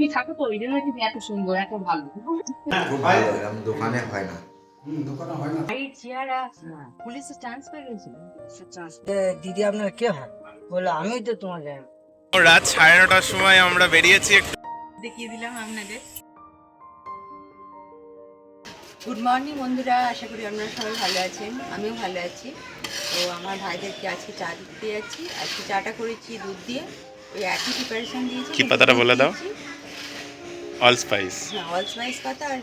তুমি থাকো তো ওই জন্য তুমি এত সুন্দর এত ভালো। দোকানে হয় না। হুম, দোকানে হয় না। এ, দিদি আপনার কে হয়? বলল আমি তো তোমার জানি রাত সাড়ে নটার সময় আমরা বেরিয়েছি দেখিয়ে দিলাম আপনাদের। গুড মর্নিং বন্ধুরা আশা করি আপনারা সবাই ভালো আছেন। আমিও ভালো আছি। তো আমার ভাইদেরকে আজকে চা দিতে যাচ্ছি। আজকে চাটা করেছি দুধ দিয়ে। ওই একই প্রিপারেশন দিয়েছি কি পাতাটা বলে দাও? অল স্পাইস হ্যাঁ অল স্পাইস পাতা আর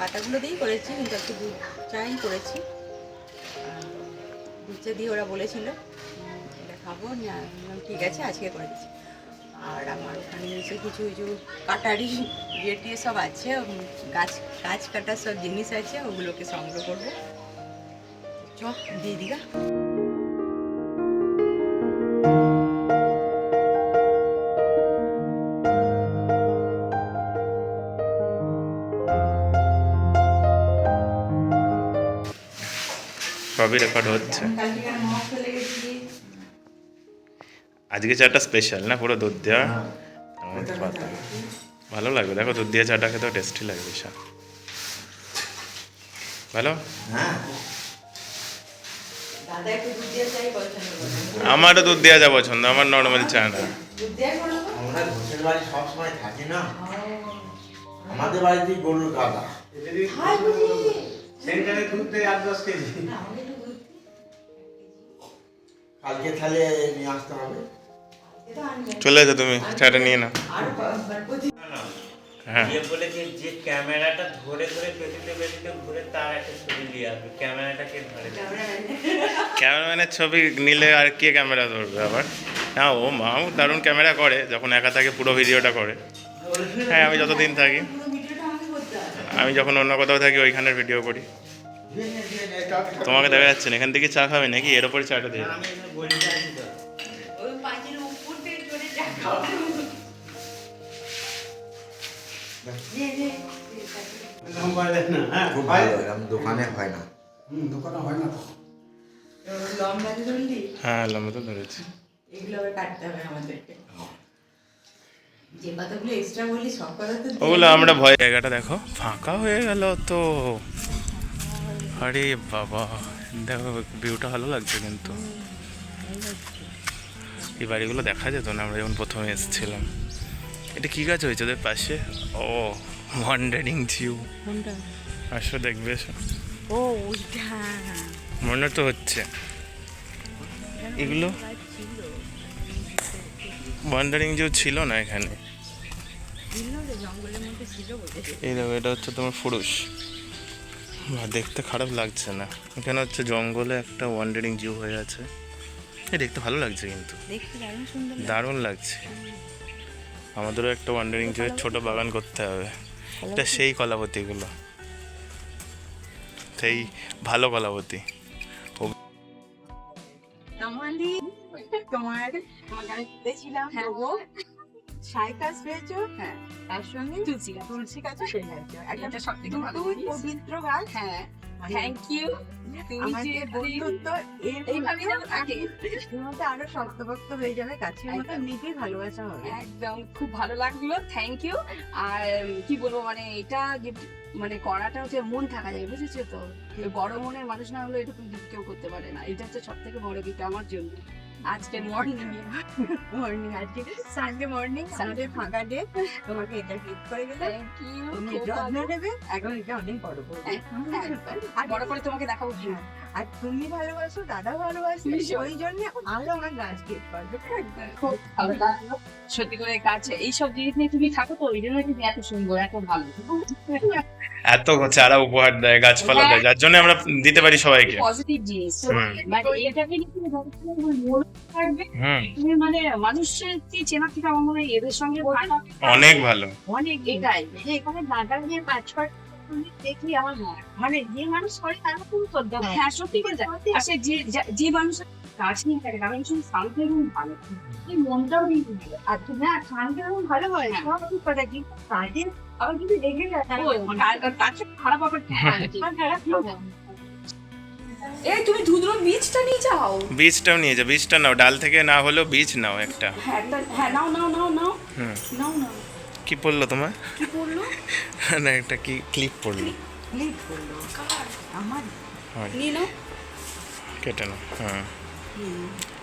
পাতাগুলো দিয়েই করেছি, কিন্তু একটু দুধ চাই করেছি। দুধ চা দিয়ে ওরা বলেছিল, এটা খাব, না ঠিক আছে, আজকে করে দিচ্ছি। আর আমার ওখানে নিচে কিছু কিছু কাটারি ইয়ে টিয়ে সব আছে গাছ গাছ কাটার সব জিনিস আছে, ওগুলোকে সংগ্রহ করব। চ দিয়ে দিগা সবই রেকর্ড হচ্ছে। আজকে চাটা স্পেশাল না? পুরো দুধ দেওয়া? পাতা। ভালো লাগবে। দেখো দুধ দিয়ে চাটা খেতেও টেস্টি লাগে বিশাল। ভালো? হ্যাঁ। আমারও দুধ দেওয়া যা পছন্দ আমার নর্মাল চা না। আমাদের বাড়িতেই গরুর কাদা সেন্টারে দুধ দেয় আট দশ কেজি। কালকে তাহলে নিয়ে আসতে হবে। চলে যাও তুমি চাটা নিয়ে নাও। আরও বার প্রতি হ্যাঁ। বলেছে যে ক্যামেরাটা ধরে ধরে পেটিতে পেটিতে ঘুরে তার একটা ছবি নিয়ে আসবে। ক্যামেরাটাকে ধরে ক্যামেরাম্যানের ছবি নিলে আর কে ক্যামেরা ধরবে আবার? হ্যাঁ ও মাও দারুণ ক্যামেরা করে যখন একা থাকে পুরো ভিডিওটা করে। হ্যাঁ আমি যতদিন থাকি পুরো ভিডিওটা আমাকে করতে হবে আমি যখন অন্য কোথাও থাকি ওইখানের ভিডিও করি। তোমাকে দেখা যাচ্ছে না। এখান থেকে চা খাবে নাকি? এর ওপরে চাটা দিয়ে হ্যাঁ দোকানে হয় না। দোকানে হয় না হ্যাঁ লম্বা তো ধরেছি। এগুলো কাটতে হবে আমাদেরকে যে পাতাগুলো এক্সট্রা বললি সব পাতা তো দিয়ে ওগুলো আমরা ভয় জায়গাটা দেখো। ফাঁকা হয়ে গেল তো। আরে বাবা দেখো ভিউটা ভালো লাগছে কিন্তু। এই বাড়িগুলো দেখা যেত না আমরা যখন প্রথমে এসেছিলাম। এটা কি গাছ হয়েছে ওদের পাশে? ও ওয়ান্ডারিং জিউ আসো দেখবে। ও মনে তো হচ্ছে। এগুলো? ওয়ান্ডারিং জিউ ছিল না এখানে। এই দেখো এটা হচ্ছে তোমার ফুরুষ। দেখতে খারাপ লাগছে না। এখানে হচ্ছে জঙ্গলে একটা ওয়ান্ডারিং জিউ হয়ে আছে। এ দেখতে ভালো লাগছে কিন্তু। দারুণ লাগছে। আমাদেরও একটা ওয়ান্ডারিং জিউয়ের ছোট বাগান করতে হবে। এটা সেই কলাপতিগুলো। সেই ভালো কলাপতি। তোমার সাইকাস পেয়েছ। হ্যাঁ। তার সঙ্গে তুলসী গাছ। তুলসী গাছও পেয়েছ একটা সব থেকে পবিত্র গাছ। হ্যাঁ। থ্যাংক ইউ আমাদের বন্ধুত্ব এইভাবেই যেন থাকে তোমাকে আরও শক্তপোক্ত হয়ে যাবে গাছের মতো নিজেই ভালোবাসা হবে। একদম। খুব ভালো লাগল। থ্যাংক ইউ আর কি বলব মানে এটা মানে করাটা হচ্ছে মন থাকা যায় বুঝেছ তো? বড় মনের মানুষ না হলে gift কেউ করতে পারে না। এটা হচ্ছে সব থেকে বড় গিফট আমার জন্য। আজকে মর্নিং মর্নিং আজকে সানডে মর্নিং সানডে ফাঁকা ডে তোমাকে এটা গিফট করে গেলে তুমি যত্ন নেবে এখন এটা অনেক বড় করবে আর বড় করে তোমাকে দেখাবো কি? আর তুমি ভালোবাসো দাদা ভালোবাসো ওই জন্য আরও আমার গাছ গিফট করবে। খুব ভালো লাগল। সত্যি করে কাজ এইসব জিনিস নিয়ে তুমি থাকো তো ওই জন্য তুমি এত সুন্দর এত ভালো। এত চারা উপহার দেয় গাছপালা দেয় যার জন্য আমরা দিতে পারি সবাইকে। পজিটিভ জিনিস। হুম। মানে এটাকে তুমি মন মানে মানুষের চেনা থেকে আমার মনে হয় এদের সঙ্গে অনেক ভালো। অনেক এটাই। যে এখানে দাদা নিয়ে কাজ করে দেখি আমার মানে যে মানুষ করে তার খুব শ্রদ্ধা হ্যাঁ সত্যি কথা। যে যে মানুষ নিয়ে থাকে শান্ত এবং ভালো এই মনটাও কিন্তু ভালো। আর তুমি না শান্ত এবং ভালো হয় হ্যাঁ। সব ঠিক কথা কিন্তু কাজে আবার কিন্তু দেখে যায় খারাপ আবার আর খারাপ এই তুমি ধুদ্র বীজটা নিয়ে যাও। বীজটাও নিয়ে যাও। বীজটা নাও। ডাল থেকে না হলেও বীজ নাও একটা। হ্যাঁ হ্যাঁ নাও নাও নাও নাও। নাও নাও। কি পড়ল তোমার? কি পড়ল? না একটা কি ক্লিপ পড়ল। ক্লিপ করল কার? আমার। নিয়ে নাও। কেটে নাও। হ্যাঁ।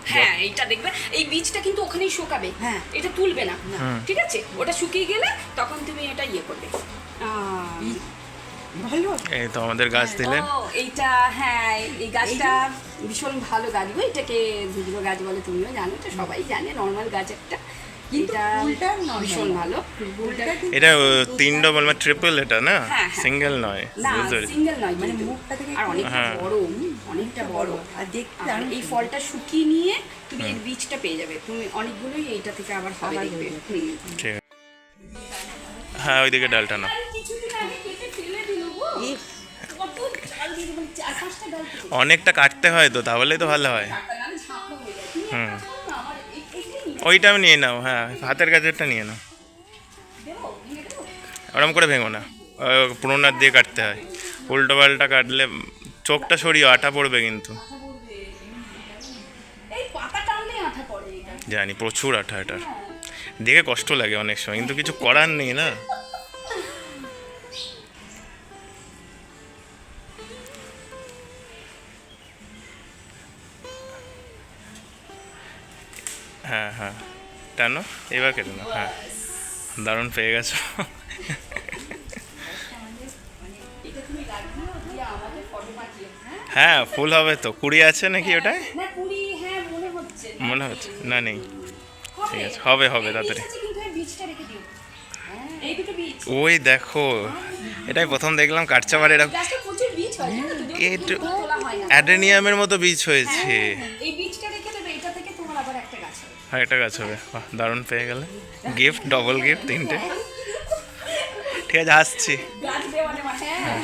হ্যাঁ এইটা দেখবে। এই বীজটা কিন্তু ওখানেই শুকাবে। হ্যাঁ। এটা তুলবে না। ঠিক আছে? ওটা শুকিয়ে গেলে তখন তুমি এটা ইয়ে করবে। আহ, ভালো। এই তো আমাদের গাছ দিলেন এইটা হ্যাঁ এই গাছটা ভীষণ ভালো গাছ গো। এটাকে ধুজরো গাছ বলে তুমিও জানো। এটা সবাই জানে। নর্মাল গাছ একটা। কিন্তু এটা ফুলটা ভীষণ ভালো। এটা তিন ডবল মানে ট্রিপল এটা না? হ্যাঁ, হ্যাঁ। সিঙ্গেল নয় না সিঙ্গেল নয় মানে মুখটা থেকে আর অনেকটা হ্যাঁ। বড় অনেকটা বড়। আর দেখতে এই ফলটা শুকিয়ে নিয়ে তুমি এর বীজটা পেয়ে যাবে। তুমি অনেকগুলোই এইটা থেকে আবার হবে দেখবে। ঠিক হ্যাঁ ওইদিকে ডালটা না মানে অনেকটা কাটতে হয় তো তাহলেই তো ভালো হয়। হয়ে হুম। ওইটা আমি নিয়ে নাও হ্যাঁ হাতের কাছেরটা নিয়ে নাও। ওরম করে ভেঙো না পুরোনার দিয়ে কাটতে হয়। উল্টো পাল্টা কাটলে চোখটা সরিয়ে আটা পড়বে কিন্তু। জানি প্রচুর আঠা এটার দেখে কষ্ট লাগে অনেক সময় কিন্তু কিছু করার নেই না। টানো এবার কেটে নাও হ্যাঁ। দারুণ পেয়ে গেছো। হ্যাঁ হ্যাঁ ফুল হবে তো। কুড়ি আছে নাকি ওটায়? না হ্যাঁ মনে হচ্ছে। না নেই। ঠিক আছে, হবে, হবে, তাড়াতাড়ি। বীজ। ওই দেখো এটাই প্রথম দেখলাম কাটচাবার এরকম। হয় হয় না। অ্যাডেনিয়ামের মতো বীজ হয়েছে। আর একটা গাছ হবে। বাহ, দারুণ পেয়ে গেলে। গিফট ডবল গিফট তিনটে। ঠিক আছে আসছি। হ্যাঁ হ্যাঁ।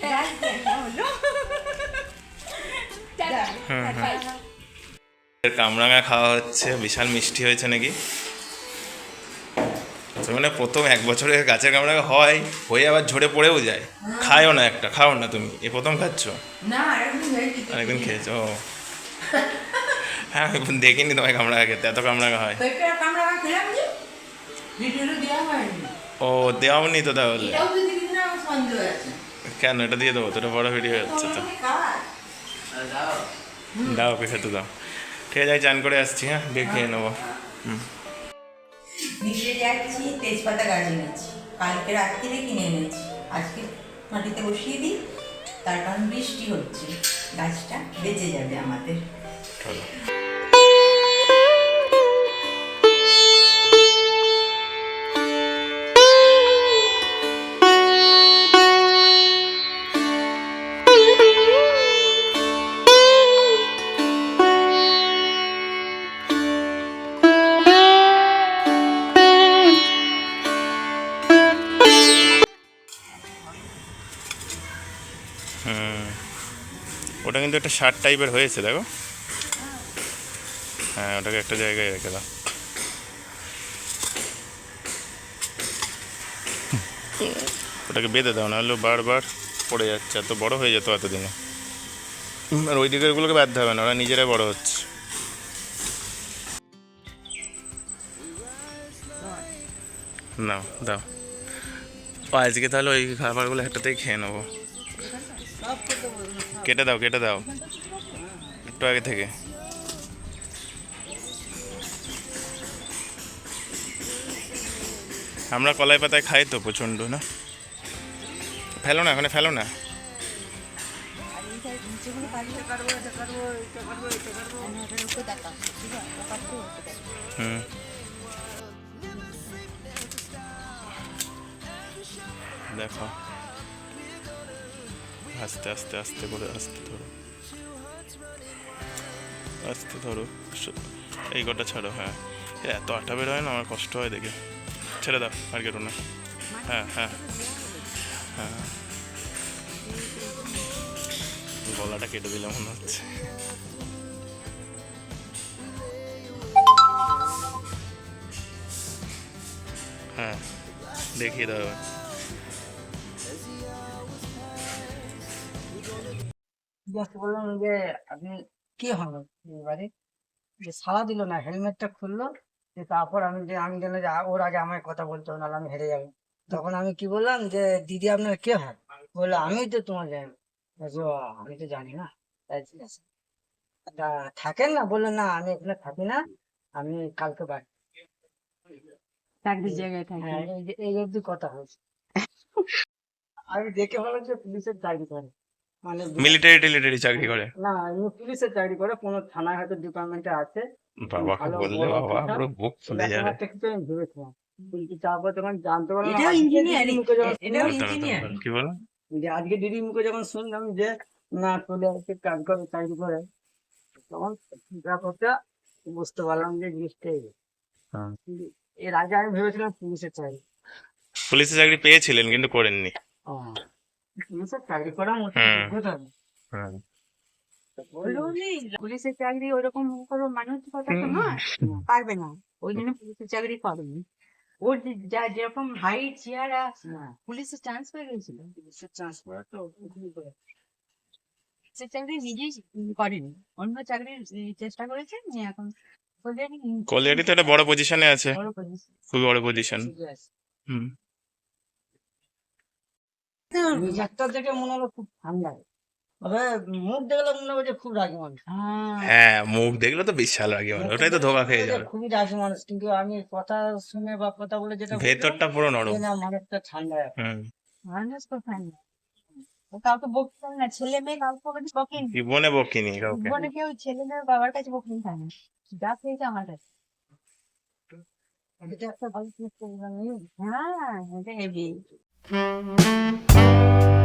হ্যাঁ হলো টাটা। হুম, হুম। এর কামরাঙা খাওয়া হচ্ছে। বিশাল মিষ্টি হয়েছে নাকি? তো মানে প্রথম এক বছরে গাছের কামড়া হয় হয়ে আবার ঝরে পড়েও যায়। খায়ও না একটা খাও না তুমি এ প্রথম খাচ্ছ? না অনেকদিন খেয়েছো ও। হ্যাঁ আমি দেখিনি তোমায় কামড়া খেতে এত হয়। কামড়া খেলাম যে ভিডিওটা দেওয়া হয়নি। ও দেওয়াওনি তো তাহলে? কিনা এটা দিয়ে দেবো তো এটা বড় ভিডিও হচ্ছে তো। দাও। ওকে খেতে দাও। ঠিক আছে আমি চান করে আসছি হ্যাঁ দিয়ে খেয়ে নেব। হুম। নিচে যাচ্ছি, তেজপাতা গাছ এনেছি কালকে রাত্রিরে কিনে এনেছি। আজকে মাটিতে বসিয়ে দিই, তার কারণ বৃষ্টি হচ্ছে। গাছটা বেঁচে যাবে আমাদের। কিন্তু একটা শার্ট টাইপের হয়েছে, দেখো। হ্যাঁ ওটাকে একটা জায়গায় রেখে দাও। ওটাকে বেঁধে দাও, নাহলে বারবার পড়ে যাচ্ছে। এত বড় হয়ে যেত এতদিনে। আর ওই দিকেরগুলোকে বাধ্য হবে না, ওরা নিজেরাই বড় হচ্ছে। না দাও। আজকে তাহলে ওই খাবারগুলো একটাতেই খেয়ে নেব। কেটে দাও কেটে দাও। একটু আগে থেকে। আমরা কলাই পাতায় খাই তো প্রচণ্ড, না? ফেলো না ওখানে ফেলো না। হুম। দেখো। আস্তে আস্তে আস্তে করে, আস্তে ধরো। আস্তে ধরো। এই কটা ছাড়ো হ্যাঁ। এত আটা বের হয় না, আমার কষ্ট হয় দেখে। ছেড়ে দাও, আর কেটো না। হ্যাঁ হ্যাঁ। হ্যাঁ। গলাটা কেটে দিলে মনে হচ্ছে। হ্যাঁ দেখিয়ে দাও এবার। করলাম যে আপনি কি হন এবারে যে সারা দিল না হেলমেটটা খুললো যে তারপর আমি যে আমি জানি যে ওর আগে আমায় কথা বলতে হবে নাহলে আমি হেরে যাব। তখন আমি কি বললাম যে দিদি আপনার কে হয়? বলল আমি তো তোমার জানি। আমি তো জানি না। তাই ঠিক আছে। তা থাকেন না? বলল না আমি এখানে থাকি না আমি কালকে বাড়ি চাকরির জায়গায় থাকি। হ্যাঁ এই অব্দি কথা হয়েছে। আমি দেখে ভালো যে পুলিশের চাকরি করে। মানে মিলিটারি টিলিটারি চাকরি করে? না পুলিশের চাকরি করে কোনো থানায় হয়তো ডিপার্টমেন্টে আছে। বাবাকে বললে বাবা পুরো বুক ফুলে যাবে। একটা কিছু আমি ভেবেছিলাম। যখন জানতে পারলাম এটাও আজকে engineering, দিদির মুখে যখন এটাও শুনলাম, কি বলো? যে আজকে দিদির মুখে যখন শুনলাম যে না চলে আসছে কাজ করে চাকরি করে তখন ব্যাপারটা বুঝতে পারলাম যে জিনিসটা। হ্যাঁ। এর আগে আমি ভেবেছিলাম পুলিশের চাকরি পুলিশের চাকরি পেয়েছিলেন কিন্তু করেননি। চাকরি করা যোগ্যতা পুলিশের চাকরি ওরকম কোনো মানসিকতা তো নয় পারবে না ওই জন্য পুলিশের চাকরি করেনি ওর যা যেরকম হাইট চেহারা পুলিশের চান্স পেয়ে গেছিল পুলিশের চান্স করা তো ওখানেই চাকরি নিজেই করেনি অন্য চাকরির চেষ্টা করেছে নিয়ে এখন কলিয়ারি তো একটা বড় পজিশনে আছে খুবই বড় পজিশন। হুম একটা দেখে মনে হলো খুব ঠান্ডা। মুখ দেখলে মনে হবে যে খুব রাগী মানুষ। হ্যাঁ। হ্যাঁ মুখ দেখলে তো বিশাল লাগে মনে ওটাই তো ধোকা খেয়ে যাবে। খুবই রাগী মানুষ কিন্তু আমি কথা শুনে বা কথা বলে যেটা ভেতরটা পুরো নরম। না মানুষটা ঠান্ডা মানুষ কোথায় না কাউকে বকতে না ছেলে মেয়ে কাউকে কখনো জীবনে বকিনি কাউকে। জীবনে কেউ ছেলে মেয়ে বাবার কাছে বকেনি থাকে না যা পেয়েছে আমার কাছে। এটা একটা ভালো। হ্যাঁ এটা হেভি thank you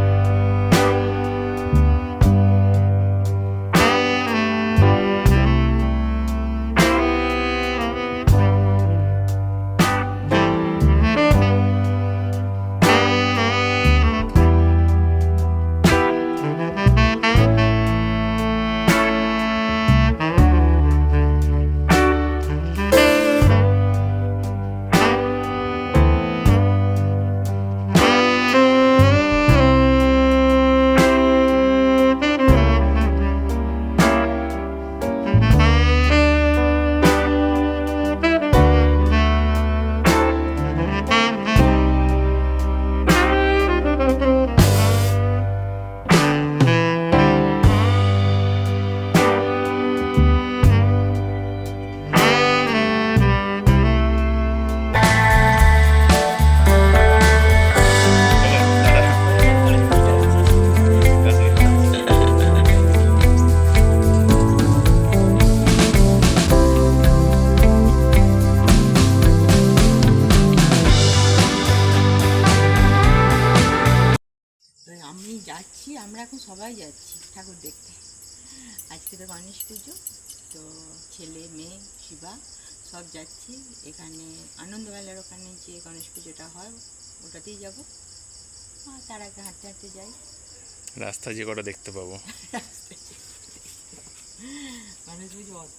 রাস্তা যে কটা দেখতে পাবো।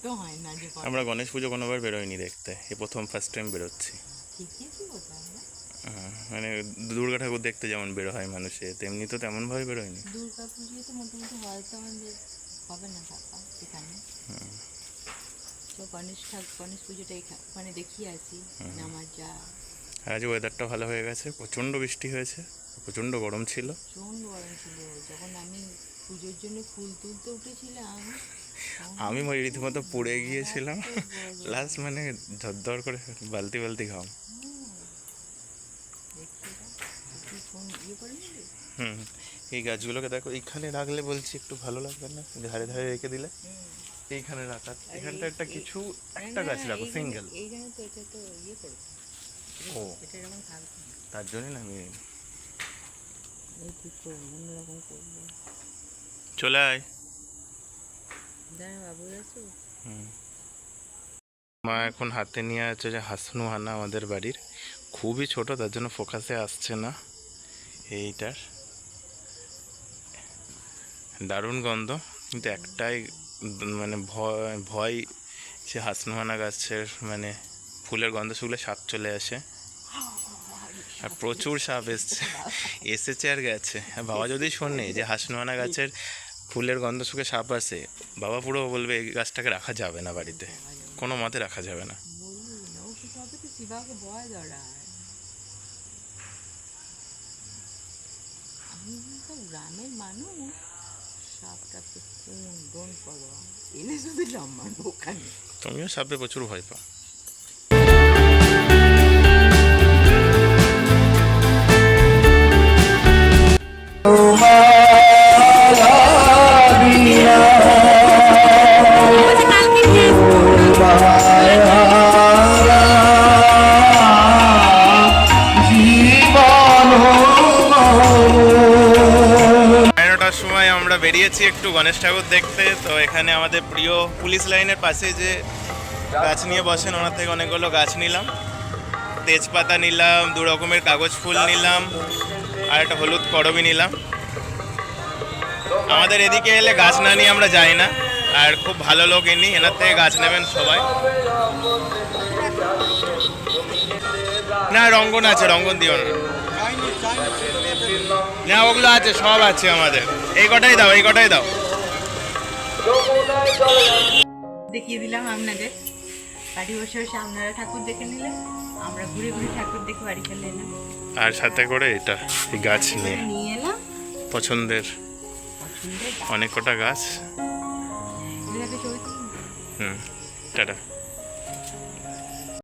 হয় আমরা গণেশ পুজো কোনোবার বেরোয়নি দেখতে এই প্রথম ফার্স্ট টাইম বেরোচ্ছি। আহ, মানে দুর্গা ঠাকুর দেখতে যেমন বের হয় মানুষে তেমনি তো তেমন ভাবে বেরোয়নি। দুর্গা পুজোয় তো মোটামুটি হয়তো আমাদের হবে না টাকা এখানে। তো গণেশ ঠাকুর গণেশ পুজোটা এখা- ওখানে আসি আমার যা। আর আজ ওয়েদারটা ভালো হয়ে গেছে প্রচণ্ড বৃষ্টি হয়েছে। প্রচণ্ড গরম ছিল। প্রচণ্ড গরম ছিল। যখন আমি পুজোর জন্য ফুল তুলতে উঠেছিলাম আমি রীতিমতো পুড়ে গিয়েছিলাম। লাস্ট মানে ঝরঝর করে বালতি বালতি ফোন ইয়ে হুম এই গাছগুলোকে দেখো এইখানে রাখলে বলছি একটু ভালো লাগবে না? ধারে ধারে রেখে দিলে? এইখানে রাখা। এখানটা একটা কিছু একটা গাছ রাখো সিঙ্গেল। ইয়ে ও। তার জন্যই না আমি চলে আয়। মা এখন হাতে নিয়ে আছে যে হাসনু হানা আমাদের বাড়ির। খুবই ছোট, তার জন্য ফোকাসে আসছে না। এইটার দারুণ গন্ধ। কিন্তু একটাই মানে ভয় ভয়, সে হাসনুহানা গাছের মানে ফুলের গন্ধ শুকলে সাপ চলে আসে। আর প্রচুর সাপ এসছে। এসেছে আর গেছে। বাবা যদি শোনে যে হাসনুহানা গাছের ফুলের গন্ধ শুকে সাপ আসে, বাবা পুরো বলবে, এই গাছটাকে রাখা যাবে না বাড়িতে। কোনো মতে রাখা যাবে না। গ্রামের মানুষ সাপটা কোন ডোন করো এনে শুধু জমানো ওখানে তুমিও সাপে প্রচুর ভয় পাও। আমরা বেরিয়েছি একটু গণেশ ঠাকুর দেখতে। তো এখানে আমাদের প্রিয় পুলিশ লাইনের পাশে যে গাছ নিয়ে বসেন, ওনার থেকে অনেকগুলো গাছ নিলাম। তেজপাতা নিলাম, দু রকমের কাগজ ফুল নিলাম, আর একটা হলুদ করবি নিলাম। আমাদের এদিকে এলে গাছ না নিয়ে আমরা যাই না। আর খুব ভালো লোক এনি এনার থেকে গাছ নেবেন সবাই। না রঙ্গন আছে রঙ্গন দিও না। না ওগুলো আছে সব আছে আমাদের। এই কটাই দাও এই কটাই দাও। দেখিয়ে দিলাম আপনাদের। বাড়ি বসে বসে আপনারা ঠাকুর দেখে নিলেন আমরা ঘুরে ঘুরে ঠাকুর দেখে বাড়ি চলে এলাম আর সাথে করে এটা গাছ নিয়ে। নিয়ে এলাম। পছন্দের পছন্দের। অনেক কটা গাছ। হুম টাটা